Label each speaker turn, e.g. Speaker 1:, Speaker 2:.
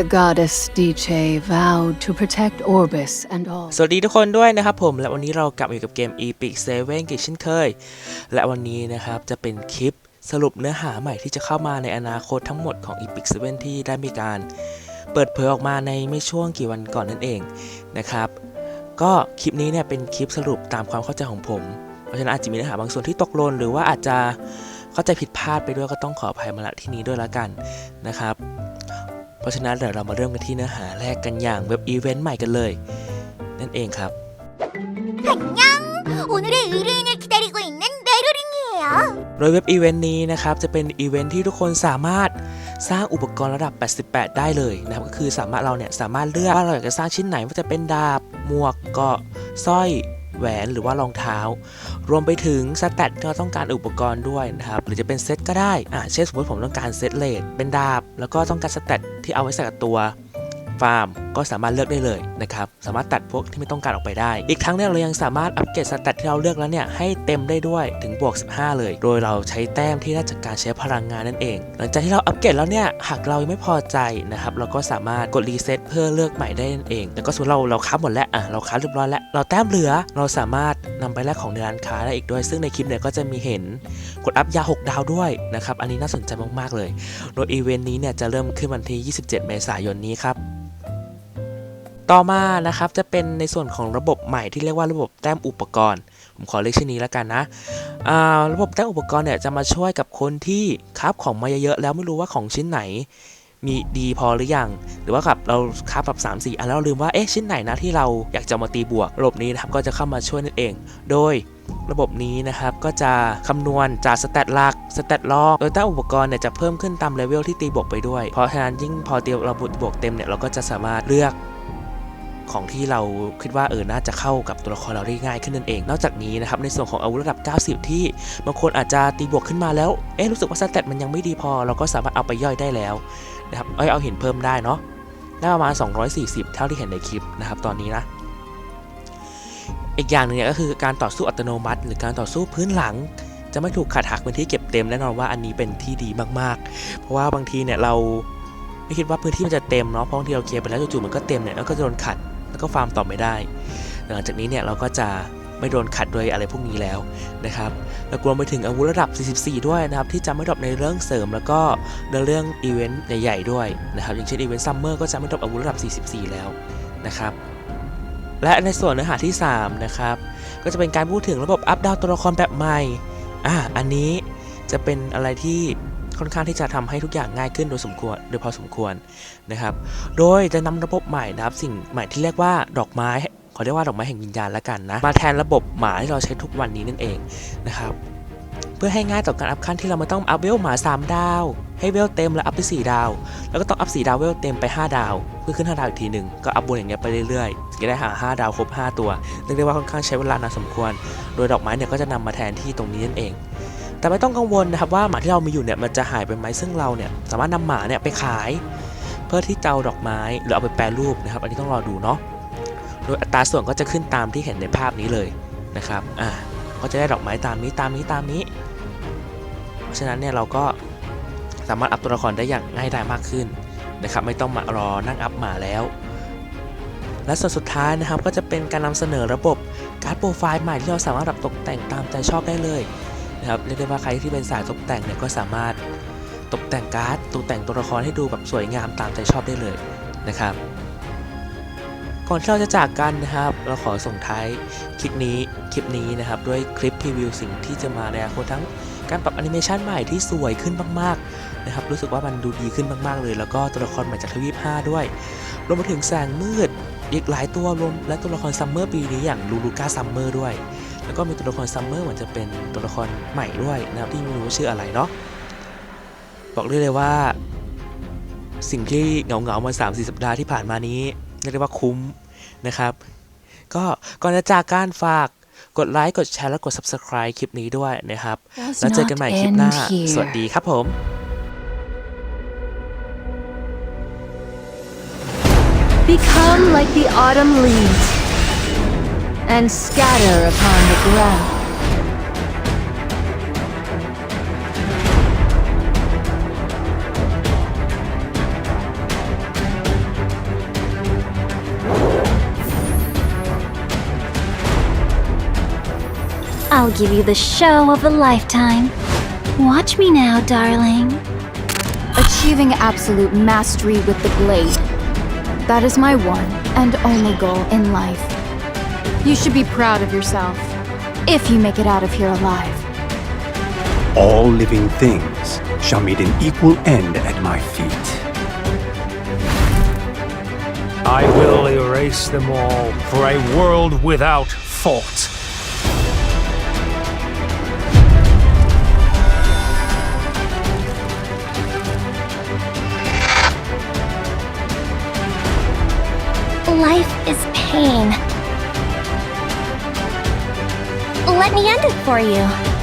Speaker 1: The goddess Dice vowed to protect Orbis and all.
Speaker 2: สวัสดีทุกคนด้วยนะครับผม และวันนี้เรากลับมาอยู่กับเกม Epic 7กันเช่นเคย และวันนี้นะครับ จะเป็นคลิปสรุปเนื้อหาใหม่ที่จะเข้ามาในอนาคตทั้งหมดของ Epic 7ที่ได้มีการเปิดเผยออกมาในไม่ช่วงกี่วันก่อนนั่นเองนะครับ ก็คลิปนี้เนี่ยเป็นคลิปสรุปตามความเข้าใจของผม เพราะฉะนั้นอาจจะมีเนื้อหาบางส่วนที่ตกหล่นหรือว่าอาจจะเข้าใจผิดพลาดไปด้วยก็ต้องขออภัยมาณที่นี้ด้วยละกันนะครับ เพราะฉะนั้นเดี๋ยวเรามาเริ่มกันที่เนื้อหาแรกกันอย่างเว็บอีเวนต์ใหม่กันเลย นั่นเองครับโดยเว็บอีเวนต์นี้นะครับจะเป็นอีเวนต์ที่ทุกคนสามารถสร้างอุปกรณ์ระดับ 88 ได้เลยนะครับก็คือสามารถเราเนี่ยสามารถเลือกว่าเราอยากจะสร้างชิ้นไหนว่าจะเป็นดาบ หมวกเกาะสร้อย แหวนหรือว่ารองเท้า รวมไปถึงสแตทที่เราต้องการอุปกรณ์ด้วยนะครับ หรือจะเป็นเซตก็ได้อ่าเช่นสมมติผมต้องการเซตเลดเป็นดาบ แล้วก็ต้องการสแตทที่เอาไว้ใส่กับตัวฟาร์ม ก็สามารถเลือกได้เลยนะครับสามารถตัดพวกที่ไม่ต้องการออกไปได้ อีกทั้งเนี่ยเรายังสามารถอัปเกรดสแตทที่เราเลือกแล้วเนี่ยให้เต็มได้ด้วยถึงบวก 15 เลย โดยเราใช้แต้มที่ได้จากการใช้พลังงานนั่นเอง หลังจากที่เราอัปเกรดแล้วเนี่ยหากเรายังไม่พอใจนะครับเราก็สามารถกดรีเซ็ตเพื่อเลือกใหม่ได้นั่นเอง แล้วก็สมมติเราเราคับหมดแล้วอะเราคับเรียบร้อยแล้ว เราแต้มเหลือเราสามารถนำไปแลกของในร้านค้าได้อีกด้วย ซึ่งในคลิปเนี่ยก็จะมีเห็นกดอัพยา 6 ดาวด้วยนะครับอันนี้น่าสนใจมากๆเลย โดยอีเวนต์นี้เนี่ยจะเริ่มขึ้นวันที่ 27 เมษายนนี้ครับ ต่อมานะครับจะเป็นในส่วนของระบบใหม่ที่เรียกว่าระบบแต้มอุปกรณ์ ผมขอเรียกชื่อนี้แล้วกันนะระบบแต้มอุปกรณ์เนี่ยจะมาช่วยกับคนที่คราของมาเยอะๆแล้วไม่รู้ว่าของชิ้นไหนมีดีพอหรือยัง หรือว่ากับเราคราแบบ3 4 อันแล้วเราลืมว่าเอ๊ะชิ้นไหนนะที่เราอยากจะมาตีบวก ระบบนี้นะครับก็จะเข้ามาช่วยนั่นเอง โดยระบบนี้นะครับก็จะคำนวณจากสเตตหลักสเตตลอกโดยแต้มอุปกรณ์เนี่ยจะเพิ่มขึ้นตามเลเวลที่ตีบวกไปด้วย เพราะฉะนั้นยิ่งพอเตียวเราบวกเต็มเนี่ยเราก็จะสามารถเลือก ของที่เราคิดว่าเออน่าจะเข้ากับตัวละครเราได้ง่ายขึ้นนั่นเอง นอกจากนี้นะครับในส่วนของอาวุธระดับ 90 ที่บางคนอาจจะตีบวกขึ้นมาแล้วเอ๊ะรู้สึกว่าสเตตมันยังไม่ดีพอ เราก็สามารถเอาไปย่อยได้แล้วนะครับเอ้ยเอาหินเพิ่มได้เนาะได้ประมาณ 240 เท่าที่เห็นในคลิปนะครับตอนนี้นะอีกอย่างหนึงเนี่ยก็คือการต่อสู้อัตโนมัติ หรือการต่อสู้พื้นหลัง จะไม่ถูกขัดหักเป็นที่เก็บเต็มแน่นอนว่าอันนี้เป็นที่ดีมากๆ เพราะว่าบางทีเนี่ยเราไม่คิดว่าพื้นที่มันจะเต็มเนาะเพราะบางทีเราเคลียร์ไปแล้วจู่ๆมันก็เต็มเนี่ยแล้วก็จะโดนขัด แล้วก็ฟาร์มต่อไม่ได้ หลังจากนี้เนี่ยเราก็จะไม่โดนขัดโดยอะไรพวกนี้แล้วนะครับแล้วรวมไปถึงอาวุธระดับ 44 ด้วยนะครับ ที่จะไม่ดรอปในเรื่องเสริมแล้วก็ในเรื่องอีเวนต์ใหญ่ๆด้วยนะครับ อย่างเช่นอีเวนต์ซัมเมอร์ก็จะไม่ดรอปอาวุธระดับ 44 แล้วนะครับ และในส่วนเนื้อหาที่ 3 นะครับ ก็จะเป็นการพูดถึงระบบอัพดาวตัวละครแบบใหม่อ่าอันนี้จะเป็นอะไรที่ ค่อนข้างที่จะทำให้ทุกอย่างง่ายขึ้นโดยสมควรโดยพอสมควรนะครับ โดยจะนำระบบใหม่นะครับ สิ่งใหม่ที่เรียกว่าดอกไม้ขอเรียกว่าดอกไม้แห่งวิญญาณละกันนะ มาแทนระบบหมาที่เราใช้ทุกวันนี้นั่นเองนะครับ เพื่อให้ง่ายต่อการอัพขั้นที่เราไม่ต้องอัพเวลหมา 3 ดาว ให้เวลเต็มแล้วอัพไป 4 ดาว แล้วก็ต้องอัพ 4 ดาวเวลเต็มไป 5 ดาว เพื่อขึ้น 5 ดาวอีกทีหนึ่งก็อัพบนอย่างเงี้ยไปเรื่อยๆจะได้หา 5 ดาวครบ 5 ตัวเรียกได้ว่าค่อนข้างใช้เวลานานสมควร โดยดอกไม้เนี่ยก็จะนำมาแทนที่ตรงนี้นั่นเอง แต่ไม่ต้องกังวลนะครับว่าหมาที่เรามีอยู่เนี่ยมันจะหายไปไหมซึ่งเราเนี่ยสามารถนำหมาเนี่ยไปขาย เพื่อที่จะเอาดอกไม้หรือเอาไปแปรรูปนะครับ อันนี้ต้องรอดูเนาะโดยอัตราส่วนก็จะขึ้นตามที่เห็นในภาพนี้เลยนะครับอ่าก็จะได้ดอกไม้ตามนี้ตามนี้ตามนี้ เพราะฉะนั้นเนี่ยเราก็สามารถอัพตัวละครได้อย่างง่ายดายมากขึ้นนะครับ ไม่ต้องมารอนั่งอัพหมาแล้ว และส่วนสุดท้ายนะครับก็จะเป็นการนำเสนอระบบการ์ดโปรไฟล์ใหม่ที่เราสามารถปรับตกแต่งตามใจชอบได้เลย นะครับเรียกได้ว่าใครที่เป็นสายตกแต่งเนี่ยก็สามารถตกแต่งการ์ดตกแต่งตัวละครให้ดูแบบสวยงามตามใจชอบได้เลยนะครับ ก่อนที่เราจะจากกันนะครับ เราขอส่งท้ายคลิปนี้คลิปนี้นะครับด้วยคลิปพรีวิวสิ่งที่จะมาในอนาคตทั้งการปรับแอนิเมชันใหม่ที่สวยขึ้นมากๆนะครับรู้สึกว่ามันดูดีขึ้นมากๆเลย แล้วก็ตัวละครใหม่จากทวีป5ด้วยรวมไปถึงแสงมืดอีกหลายตัวรวมและตัวละครซัมเมอร์ปีนี้อย่างลูลูก้าซัมเมอร์ด้วย แล้วก็มีตัวละครซัมเมอร์เหมือนจะเป็นตัวละครใหม่ด้วยนะครับที่ไม่รู้ว่าชื่ออะไรเนาะบอกได้เลยว่า สิ่งที่เหงาๆมา3-4สัปดาห์ที่ผ่านมานี้เรียกได้ว่าคุ้มนะครับ ก็ก่อนจะจากการฝากกดไลค์กดแชร์และกด Subscribe คลิปนี้ด้วยนะครับ
Speaker 1: Does
Speaker 2: แล้วเจอกันใหม่
Speaker 1: not
Speaker 2: คลิปหน้า
Speaker 1: end here.
Speaker 2: สวัสดีครับผม
Speaker 3: Become like the autumn leaves and scatter upon the ground.
Speaker 4: I'll give you the show of a lifetime. Watch me now, darling.
Speaker 5: Achieving absolute mastery with the blade. That is my one and only goal in life. You should be proud of yourself. If you make it out of here alive.
Speaker 6: All living things shall meet an equal end at my feet.
Speaker 7: I will erase them all for a world without fault.
Speaker 4: Life is pain. Let me end it for you.